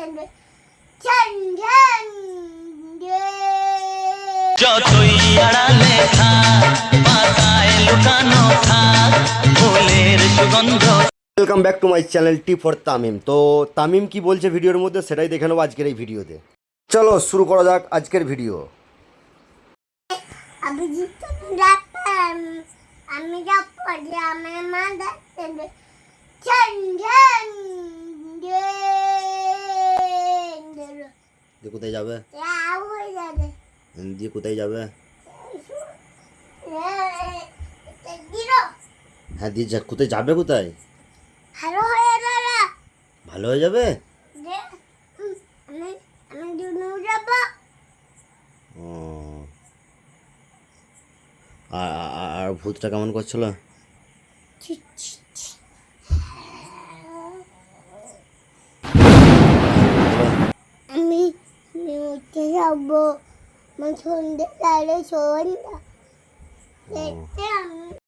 ছেড়ে ছেন ছেন রে যতই আড়ালে থাক পাতায় লুকানো থাক ফুলের সুগন্ধ। Welcome back to my channel T for Tamim তো তামিম কি বলছে ভিডিওর মধ্যে সেটাই দেখে নেব আজকের এই ভিডিওতে। চলো শুরু করা যাক আজকের ভিডিও। আমি যা পড়ি আমার মা দেখতে দিয়ে কোথায় যাবে? দিয়ে কোথায় যাবে? হ্যাঁ দিয়ে কোথায় যাবে কোথায়? ভালো হয়ে যাবে? আর ভূতটা কেমন করছিল ছি, ছি, ছি। আমি আমি উঠে যাব আমার